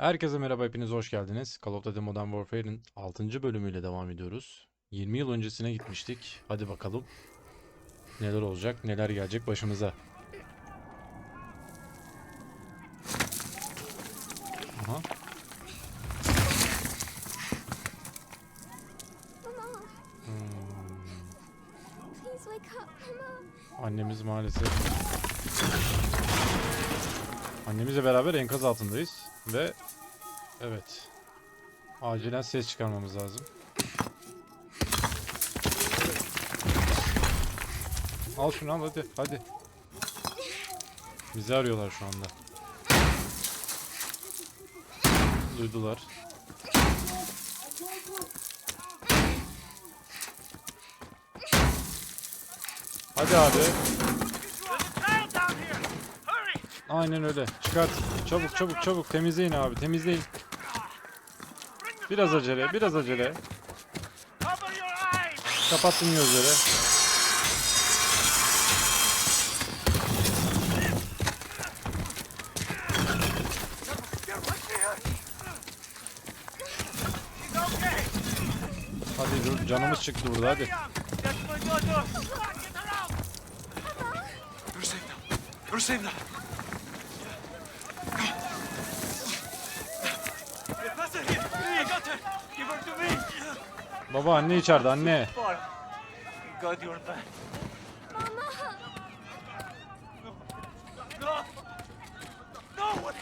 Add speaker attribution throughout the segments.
Speaker 1: Herkese merhaba, hepiniz hoş geldiniz. Call of Duty Modern Warfare'in 6. bölümüyle devam ediyoruz. 20 yıl öncesine gitmiştik. Hadi bakalım. Neler olacak, neler gelecek başımıza. Aha. Hmm. Annemiz maalesef. Annemizle beraber enkaz altındayız. Ve evet. Acilen ses çıkarmamız lazım. Al şunu al hadi hadi. Bizi arıyorlar şu anda. Duydular. Hadi abi. Aynen öyle. Çıkart. Çabuk çabuk çabuk temizleyin abi temizleyin. Biraz acele biraz acele. Kapattım gözleri. Hadi dur canımız çıktı burada hadi.
Speaker 2: You're safe now. You're safe now. That's it. Here, here, you got her. Give her to me.
Speaker 1: Baba anne içeride anne.
Speaker 2: God, you're back.
Speaker 3: Mama,
Speaker 2: No. No. What?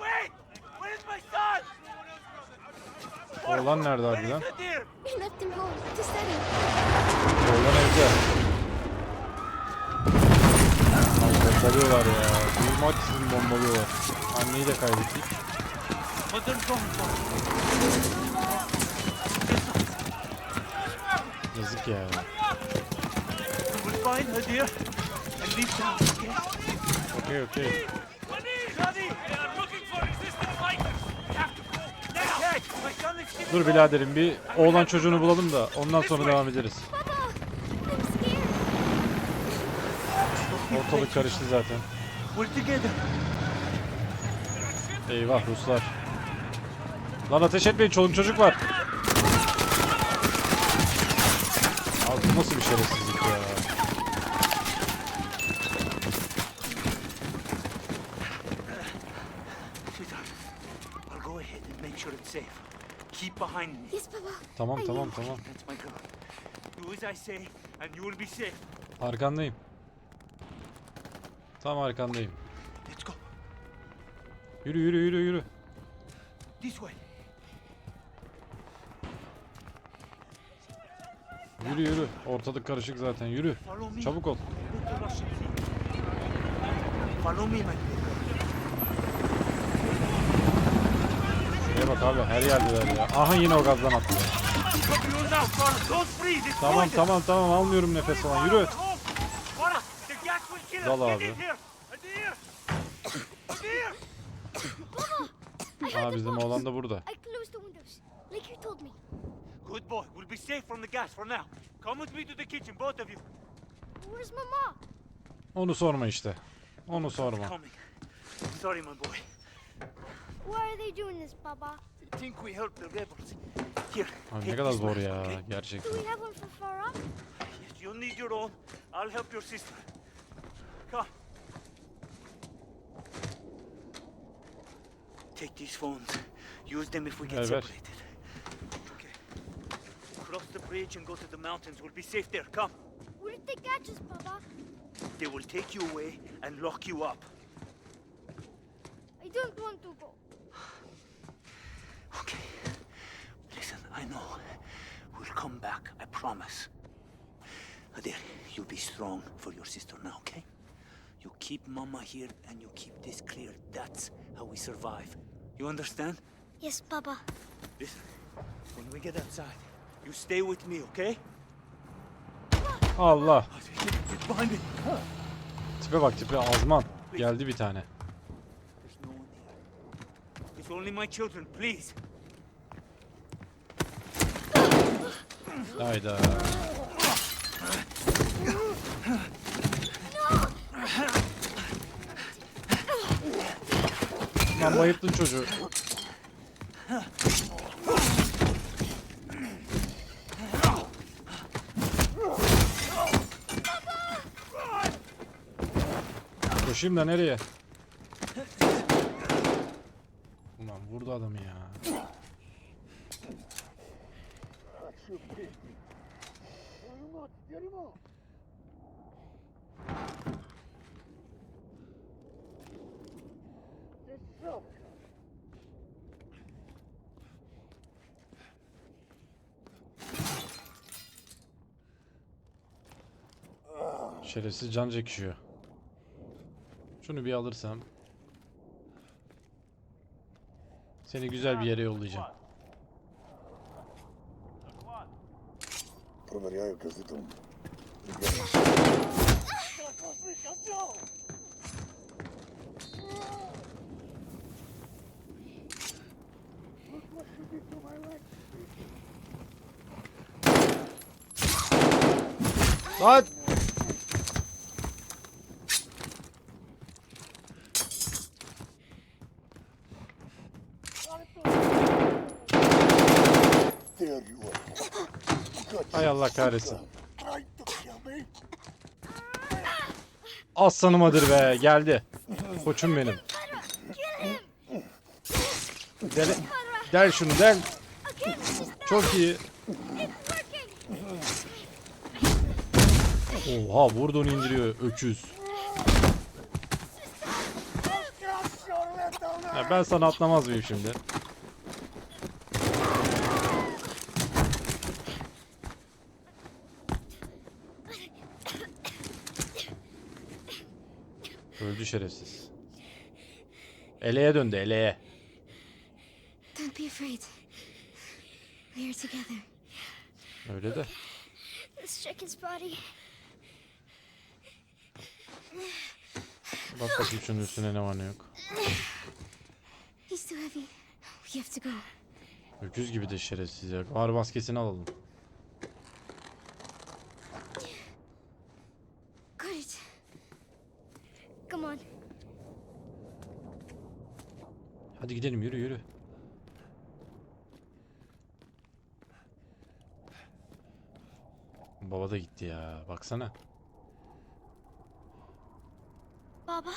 Speaker 2: Wait. Where's my son?
Speaker 1: Oğlan nerede
Speaker 2: Where
Speaker 1: harbiden?
Speaker 2: is
Speaker 3: we left him home to study.
Speaker 1: Oğlan evde. Bombalıyorlar ya. Büyük maçsızın bombalıyorlar. Anneyi de kaybettik.
Speaker 2: Mother gone.
Speaker 1: Yazık ya.
Speaker 2: We will find her deer and leave town, okay?
Speaker 1: Okey okey.
Speaker 2: Johnny, they are looking for resistant fighters. We have to go now. Okay, my son is still
Speaker 1: Dur biraderim bir oğlan çocuğunu bulalım da ondan sonra devam ederiz. Ortalık karıştı zaten. Eyvah Ruslar. Lan ateş etmeyin çoluk çocuk var.
Speaker 3: I
Speaker 2: say, and you will be safe.
Speaker 1: Arkandayım. Tam arkandayım.
Speaker 2: Let's go.
Speaker 1: Yürü yürü yürü yürü.
Speaker 2: This way.
Speaker 1: Yürü yürü. Ortalık karışık zaten. Yürü. Çabuk ol. Şuraya bak abi her yerdeler ya. Aha yine o gazdan.
Speaker 2: It's
Speaker 1: Tamam tamam tamam almıyorum nefes falan. Yürü. Dal abi. Aa bizim oğlan da burada.
Speaker 2: Good boy. We'll be safe from the gas for now. Come with me to the kitchen, both of you.
Speaker 3: Where's Mama?
Speaker 1: Onu sorma işte. Onu sorma.
Speaker 2: Coming. Sorry, my boy.
Speaker 3: Why are they doing this, Papa?
Speaker 2: I think we helped the rebels. Here.
Speaker 1: Abi ne kadar zor ya
Speaker 2: okay?
Speaker 3: Do
Speaker 1: gerçekten.
Speaker 3: we have one for Farah?
Speaker 2: Yes, you'll need your own. I'll help your sister. Come. Take these phones. Use them if we get
Speaker 1: ver.
Speaker 2: separated. Cross the bridge and go to the mountains. We'll be safe there. Come.
Speaker 3: What if they catch us, Papa?
Speaker 2: They will take you away and lock you up.
Speaker 3: I don't want to go.
Speaker 2: Okay. Listen, I know. We'll come back. I promise. Adair, you'll be strong for your sister now, okay? You keep Mama here and you keep this clear. That's how we survive. You understand?
Speaker 3: Yes, Papa.
Speaker 2: Listen, when we get outside, you stay with me, okay?
Speaker 1: Allah.
Speaker 2: Get, get behind me.
Speaker 1: Tipe bak tipe azman. Geldi bir tane.
Speaker 2: There's no one here. It's only my children, please.
Speaker 1: Hayda. Lan bayılttın çocuğu. Koşayım da nereye? Ulan vurdu adamı ya. Şerefsiz can çekişiyor. Şunu bir alırsam. Seni güzel bir yere yollayacağım.
Speaker 4: Проверяю газету.
Speaker 1: Lan! Hay Allah kahretsin. Aslanımadır be geldi. Koçum benim. Del, del şunu del. Çok iyi. Oha vurdu indiriyor öküz. Ya ben sana atlamaz mıyım şimdi? Şerefsiz. Eleğe döndü eleğe.
Speaker 5: Don't be afraid. We are together.
Speaker 1: Öyle de.
Speaker 5: Let's check his body.
Speaker 1: Bak bakayım şunun üstüne ne var ne yok.
Speaker 5: He's too heavy. We have to go.
Speaker 1: Öküz gibi de şerefsiz ya. Ağrı maskesini alalım.
Speaker 5: Got it. Come on.
Speaker 1: Hadi gidelim yürü yürü. Baba da gitti ya. Baksana.
Speaker 5: Baba,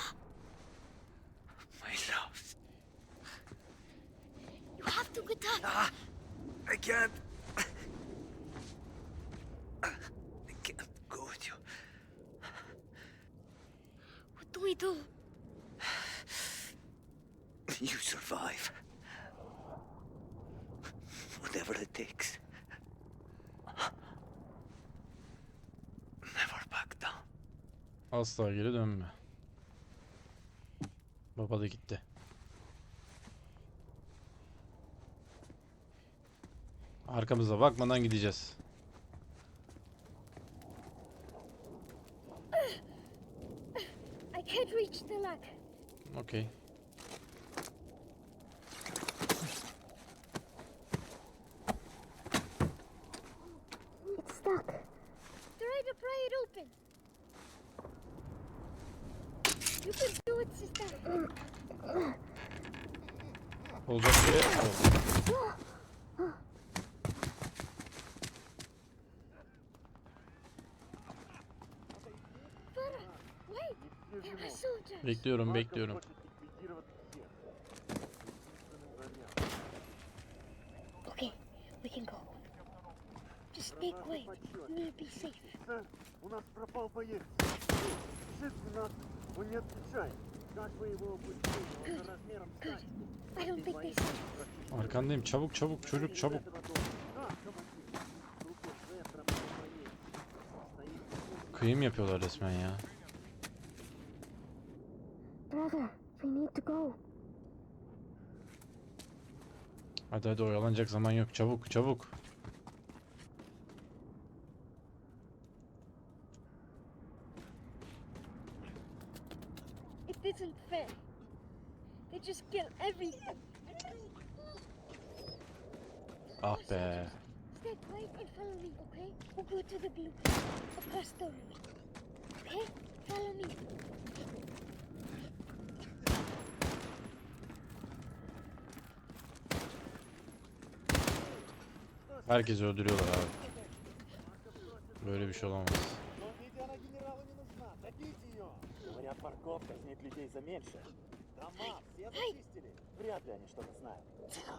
Speaker 2: My love.
Speaker 5: you have to get up.
Speaker 2: Ah, I can't. I can't go with you.
Speaker 5: What do we do?
Speaker 2: You survive. Whatever it takes. Never back down.
Speaker 1: Asla geri dönme. Baba da gitti. Arkamıza bakmadan gideceğiz.
Speaker 5: I can't reach the lock.
Speaker 1: Okey.
Speaker 5: It's stuck. Try to pry it open. You can do it, sister.
Speaker 1: Olacak şey oldu.
Speaker 5: Farah, wait. There are soldiers.
Speaker 1: Bekliyorum bekliyorum.
Speaker 5: Okay, we can go. Just stay quiet. You will be safe.
Speaker 6: Сэр, у нас пропал боец. Пишите нас, он не отвечает. Как вы его опустили? Он же размером с
Speaker 5: Good.
Speaker 6: танк.
Speaker 5: I don't think they saw.
Speaker 1: Arkandayım çabuk çabuk çocuk çabuk.
Speaker 6: Этого дома. Да, командир. Руки Швед пропал боец. Стоит
Speaker 1: Kıyım yapıyorlar resmen ya. Hadi hadi oyalanacak zaman yok. Çabuk çabuk.
Speaker 5: It isn't fair. They just kill everything.
Speaker 1: Ah be.
Speaker 5: Stay quiet and follow me, okay? We'll go to the blue across the road. Okay? Follow me.
Speaker 1: Herkesi öldürüyorlar abi. Böyle bir şey olamaz.
Speaker 7: Но ведь она генералу не нужна. Добейте ее. Говорят, парковка снит людей за меньше. Дома все зачистили. Вряд ли они что-то знают.
Speaker 8: Тихо.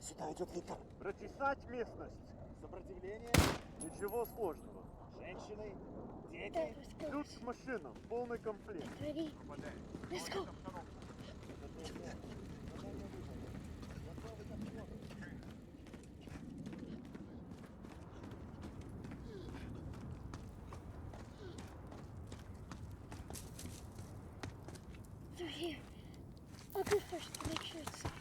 Speaker 8: Сюда идет Виктор.
Speaker 7: Прочесать местность. Сопротивление? Ничего сложного. Женщины, дети, ключ к машинам, полный комплект.
Speaker 3: Ready? Let's go. Here. I'll go first to make sure it's safe.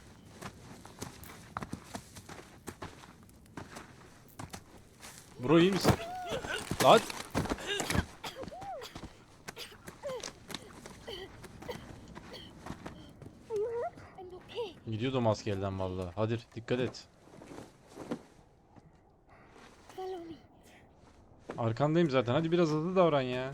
Speaker 1: Bro iyi misin? Lan! Gidiyordu maske elden vallahi. Hadi dikkat et. Arkandayım zaten. Hadi biraz hızlı davran ya.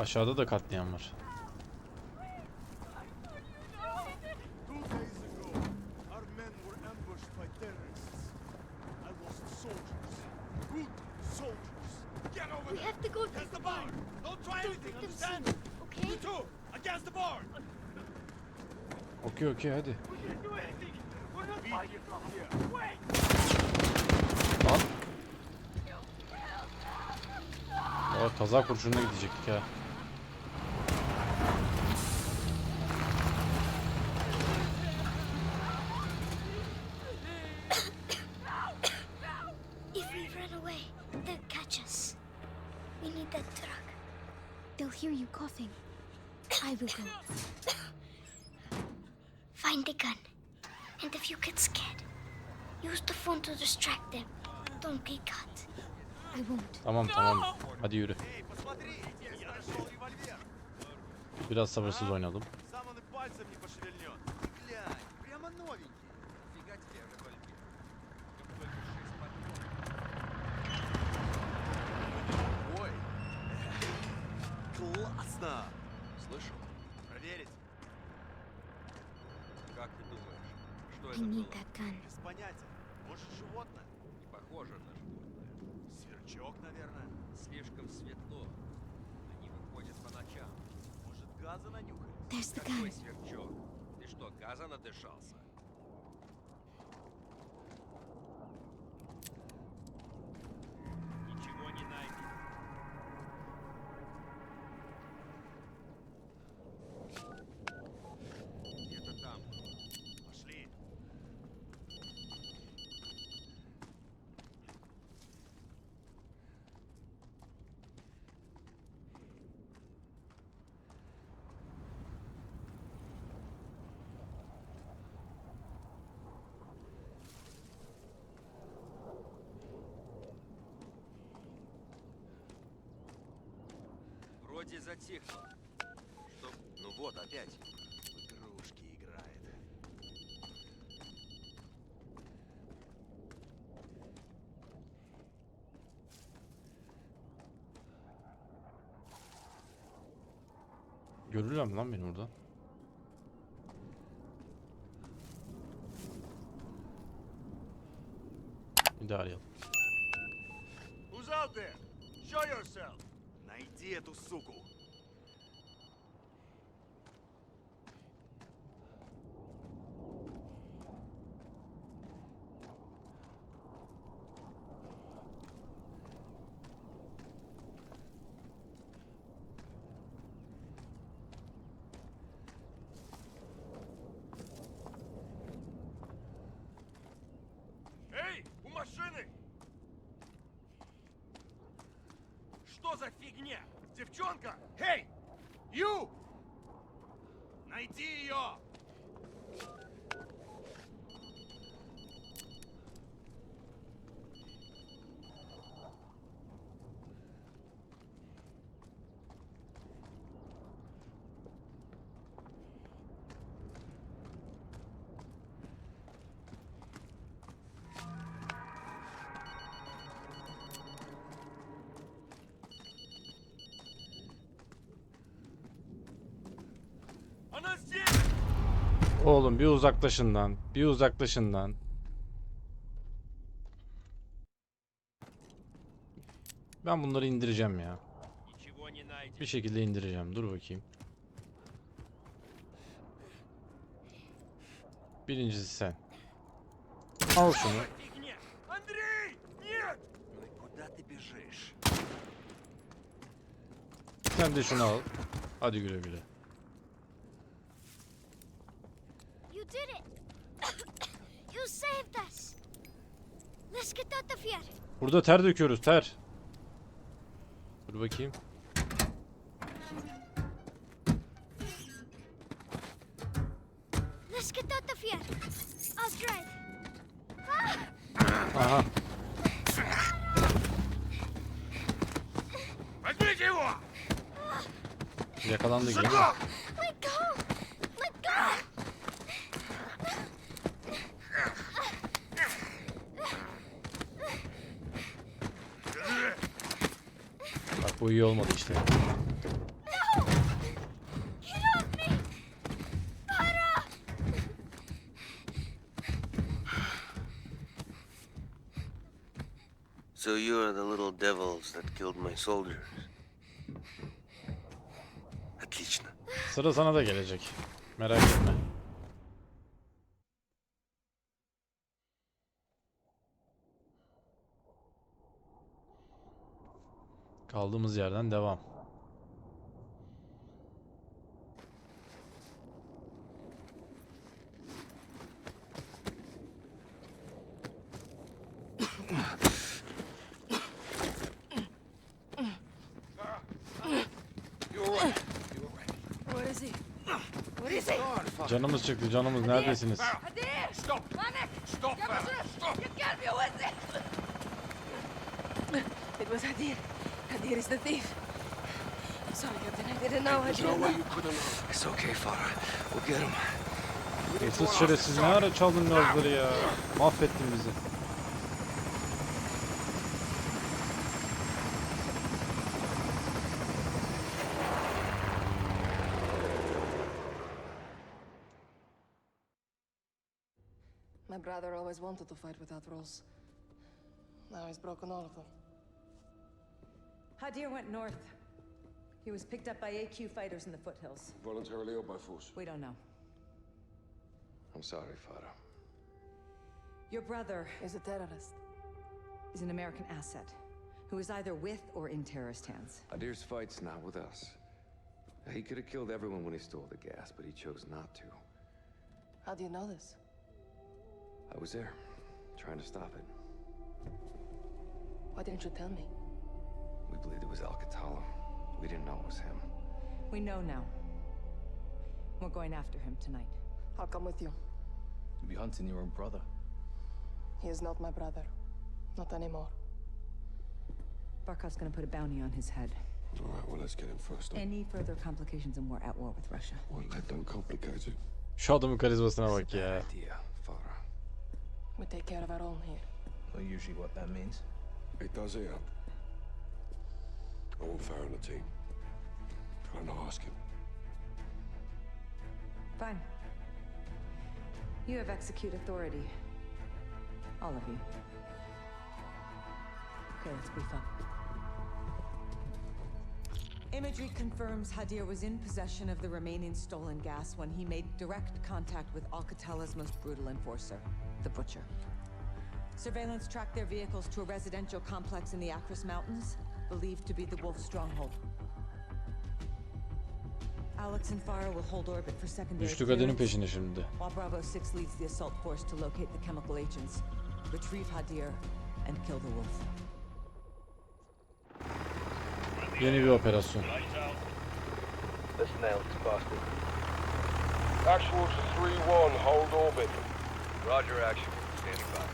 Speaker 9: Good soldiers. Get over
Speaker 3: We have to go
Speaker 9: Against the barn! Don't try anything, understand?
Speaker 3: okay?
Speaker 9: You! Against the barn!
Speaker 1: Okey okey hadi.
Speaker 9: We can't do anything! We're not fighting from here! Wait!
Speaker 1: Lan. Aa, kaza kurşununa gidecektik ha.
Speaker 3: nothing. I will go. Find the gun. And if you get scared, use the phone to distract them. Don't get caught. I won't.
Speaker 1: Tamam tamam. Hadi yürü. Biraz sabırsız
Speaker 9: oynadım. Классно! Слышал? Проверить? Как ты думаешь, что это было?
Speaker 3: gun.
Speaker 9: Без понятия. Может, животное? Не похоже на животное. Сверчок, наверное. Слишком светло. Они выходят по ночам. Может, газа нанюхались?
Speaker 3: There's the
Speaker 9: Какой
Speaker 3: gun.
Speaker 9: сверчок? Ты что, газа надышался? Вроде затихло. Что? Ну вот опять. В игрушки играет.
Speaker 1: Görürler mi lan beni orada? Bir daha
Speaker 9: эту суку. Машины! Что за фигня? Девчонка! Эй! Ю! Найди ее!
Speaker 1: Oğlum bir uzaklaşın lan. Bir uzaklaşın lan. Ben bunları indireceğim ya. Bir şekilde indireceğim. Dur bakayım. Birincisi sen. Al şunu. Sen de şunu al. Hadi güle güle. Burada ter döküyoruz ter. Dur bakayım. olmadı işte.
Speaker 10: So you are the little devils that killed my soldiers. Atlechna.
Speaker 1: Sıra sana da gelecek. Merak etme. Kaldığımız yerden devam.
Speaker 11: What is he? What is he?
Speaker 1: Canımız çıktı canımız neredesiniz?
Speaker 11: İt! Was Hadir. Hadir is the thief. I'm sorry, Captain. I didn't know. I didn't know.
Speaker 10: It's okay, Farah. We'll get him.
Speaker 1: Hırsız şerefsiz ne ara çaldın gazları ya? Mahvettin bizi.
Speaker 11: My brother always wanted to fight without rules. Now he's broken all of them.
Speaker 12: Hadir went north. He was picked up by AQ fighters in the foothills.
Speaker 13: Voluntarily or by force?
Speaker 12: We don't know.
Speaker 13: I'm sorry, Farah.
Speaker 12: Your brother
Speaker 11: Is a terrorist.
Speaker 12: is an American asset who is either with or in terrorist hands.
Speaker 13: Adir's fight's not with us. He could have killed everyone when he stole the gas, but he chose not to.
Speaker 11: How do you know this?
Speaker 13: I was there, trying to stop it.
Speaker 11: Why didn't you tell me?
Speaker 13: We believed it was Alcatala. We didn't know it was him.
Speaker 12: We know now. We're going after him tonight.
Speaker 11: I'll come with you.
Speaker 14: You'll be hunting your own brother.
Speaker 11: He is not my brother. Not anymore.
Speaker 12: Barkov's gonna put a bounty on his head.
Speaker 13: All right, well, let's get him first.
Speaker 12: Any further complications and we're at war with Russia.
Speaker 13: Well, that don't complicate it.
Speaker 1: Şu adamın karizmasına bak
Speaker 13: Bad
Speaker 1: ya.
Speaker 13: idea, Farah.
Speaker 11: We take care of our own here.
Speaker 14: Not usually what that means.
Speaker 13: It does here. I want Farah on the team. Try not ask him.
Speaker 12: Fine. You have execute authority. All of you. Okay, let's brief up. Imagery confirms Hadir was in possession of the remaining stolen gas when he made direct contact with Alcatella's most brutal enforcer, the Butcher. Surveillance tracked their vehicles to a residential complex in the Acris Mountains, believed to be the Wolf stronghold. Alex and Farah will hold orbit for secondary
Speaker 1: Güçlü kadının peşinde şimdi.
Speaker 12: While Bravo 6 leads the assault force to locate the chemical agents, retrieve Hadir, and kill the wolf.
Speaker 1: Yeni bir operasyon.
Speaker 15: Nail this bastard. Actual to 3-1, hold orbit.
Speaker 9: Roger, action. Standing by.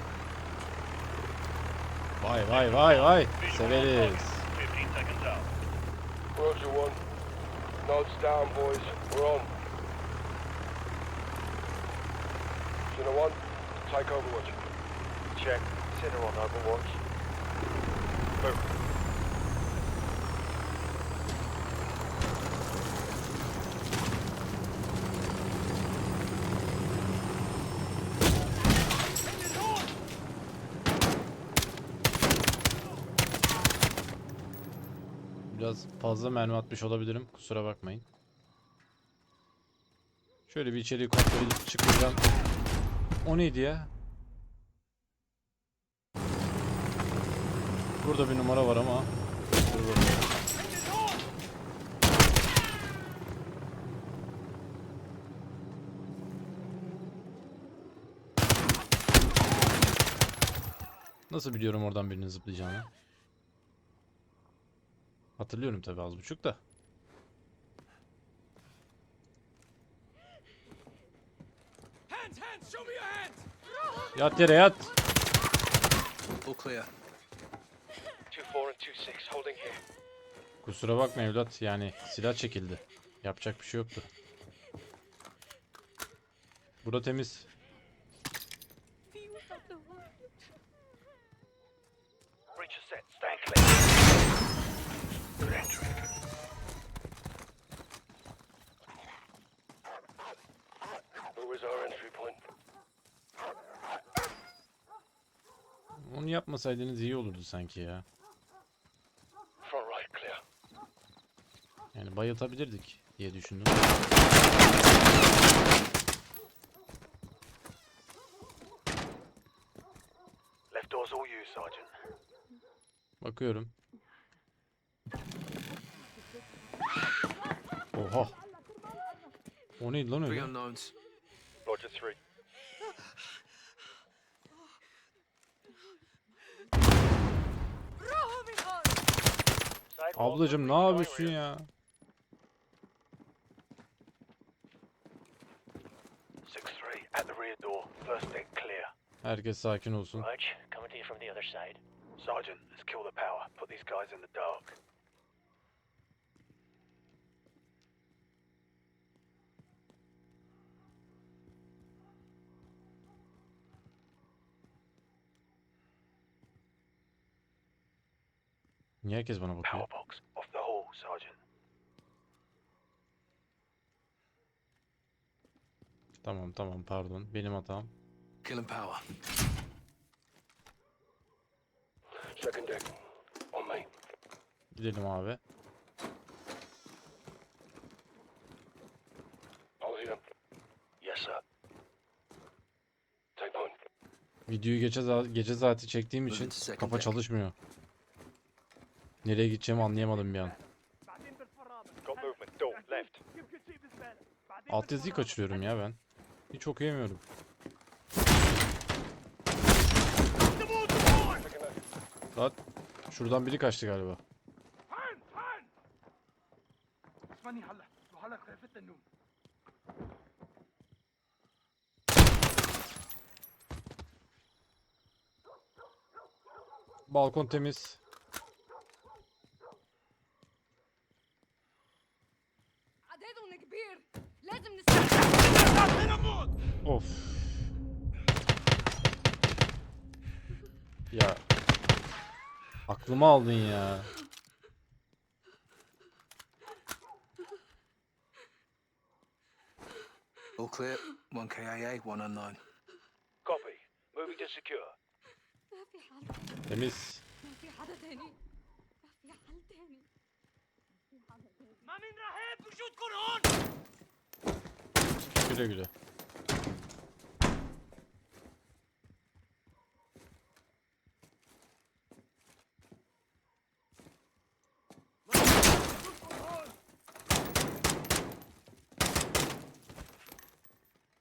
Speaker 1: Vay vay vay vay. Severiz.
Speaker 15: 15 seconds out. Roger 1. Nods down, boys. We're on. Center 1, take Overwatch.
Speaker 7: Check. Center on Overwatch. Move.
Speaker 1: Biraz fazla mermi atmış olabilirim. Kusura bakmayın. Şöyle bir içeriği kontrol çıkacağım. O neydi ya? Burada bir numara var ama. Nasıl biliyorum oradan birinin zıplayacağını? Hatırlıyorum tabii az buçuk da. Yat yere yat.
Speaker 14: All clear.
Speaker 15: 2-4 and 2-6, holding here.
Speaker 1: Kusura bakma evlat yani silah çekildi. Yapacak bir şey yoktu. Bura temiz. Yapmasaydınız iyi olurdu sanki ya. Yani bayıltabilirdik diye düşündüm.
Speaker 15: Left door's all you, Sergeant.
Speaker 1: Bakıyorum. Oha. O neydi lan öyle?
Speaker 15: Roger 3.
Speaker 1: Ablacım ne yapıyorsun ya?
Speaker 15: 6-3, at the rear door. First deck clear.
Speaker 1: Herkes sakin olsun.
Speaker 15: Raj, coming to you from the other side. Sergeant, let's kill the power. Put these guys in the dark.
Speaker 1: Niye herkes bana bakıyor?
Speaker 15: Power box, off the hall, Sergeant.
Speaker 1: Tamam tamam pardon. Benim hatam.
Speaker 14: Killing power.
Speaker 15: Second deck, on me.
Speaker 1: Gidelim abi.
Speaker 15: All here. Yes, sir. Take point.
Speaker 1: Videoyu gece, za- gece saati çektiğim için kafa çalışmıyor. Nereye gideceğimi anlayamadım bir an.
Speaker 7: Left.
Speaker 1: Altyazıyı kaçırıyorum ya ben. Hiç okuyamıyorum. Lan şuradan biri kaçtı galiba. Balkon temiz. Of. Ya. Aklımı aldın ya.
Speaker 14: All clear. One KIA, one unknown.
Speaker 15: Copy. Moving to secure.
Speaker 1: Temiz. Güle güle.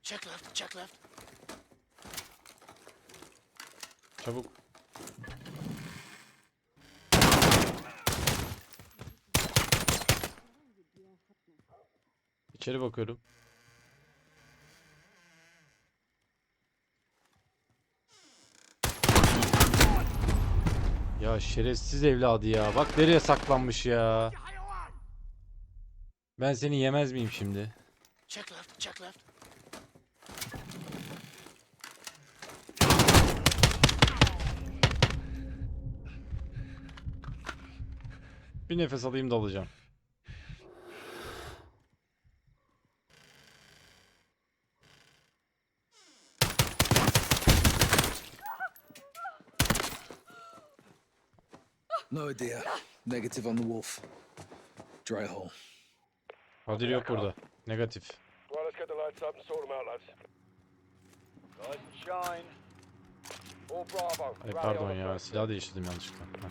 Speaker 2: Check left, check left.
Speaker 1: Çabuk. İçeri bakıyorum. Ya şerefsiz evladı ya. Bak nereye saklanmış ya. Ben seni yemez miyim şimdi?
Speaker 8: Check left, check left.
Speaker 1: Bir nefes alayım dalacağım.
Speaker 14: No idea. Negative on the wolf. Dry hole.
Speaker 1: Kadir yok burada. Negatif. Ay pardon ya silah değiştirdim yanlışlıkla. Heh.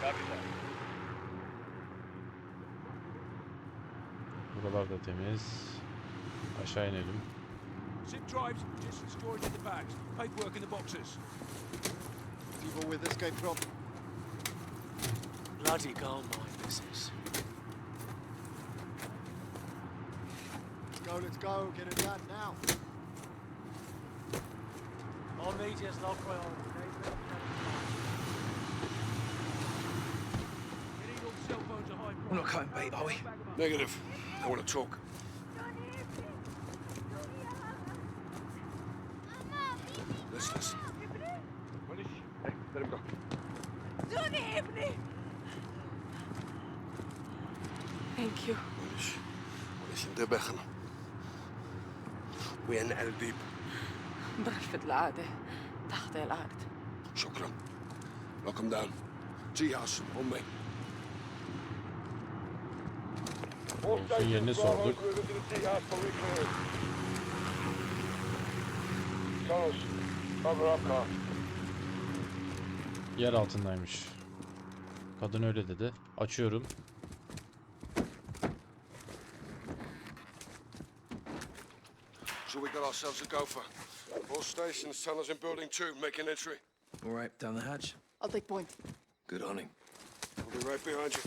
Speaker 16: Copy that.
Speaker 1: Buralar da temiz. Aşağı inelim.
Speaker 17: Zip drives, just stored in the bags. Paperwork in the boxes.
Speaker 7: People with escape from.
Speaker 8: Bloody gold mine this is.
Speaker 7: Let's go, let's go. Get it done now.
Speaker 8: All media's low priority.
Speaker 17: Getting all cell phones are high
Speaker 14: We're not cutting bait, are we?
Speaker 18: Negative. I want to talk. Listen, listen. Hey, let him go.
Speaker 11: Thank you.
Speaker 18: معلش معلش انتبهنا وين الديب
Speaker 11: ضعفت العادة تحت الأرض.
Speaker 18: شكرا Lock him down. T-house on me. All
Speaker 1: Olsun yerini sorduk.
Speaker 18: moving to Cover up.
Speaker 1: Yer altındaymış. Kadın öyle dedi. Açıyorum.
Speaker 18: So we got ourselves a gopher. All stations, tunnels in building two, making entry.
Speaker 14: All right, down the hatch.
Speaker 11: I'll take point.
Speaker 14: Good hunting.
Speaker 18: We'll be right behind you.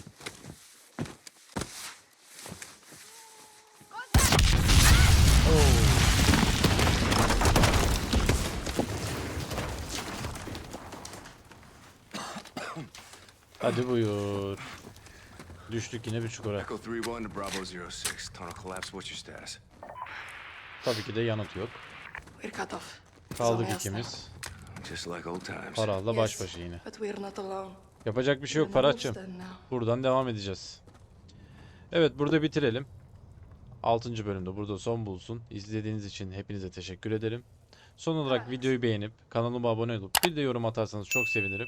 Speaker 1: Hadi buyur. Düştük yine bir çukura.
Speaker 13: Echo 3-1 to Bravo 06. Tunnel collapse. What's your status?
Speaker 1: Tabii ki de yanıt yok.
Speaker 11: We're cut off.
Speaker 1: Kaldık
Speaker 11: Zombies
Speaker 1: ikimiz.
Speaker 13: Just like old times.
Speaker 1: Paral'la baş başa yine.
Speaker 11: But we're not alone.
Speaker 1: Yapacak bir şey yok
Speaker 11: now.
Speaker 1: Buradan devam edeceğiz. Evet burada bitirelim. 6. bölümde burada son bulsun. İzlediğiniz için hepinize teşekkür ederim. Son olarak videoyu beğenip kanalıma abone olup bir de yorum atarsanız çok sevinirim.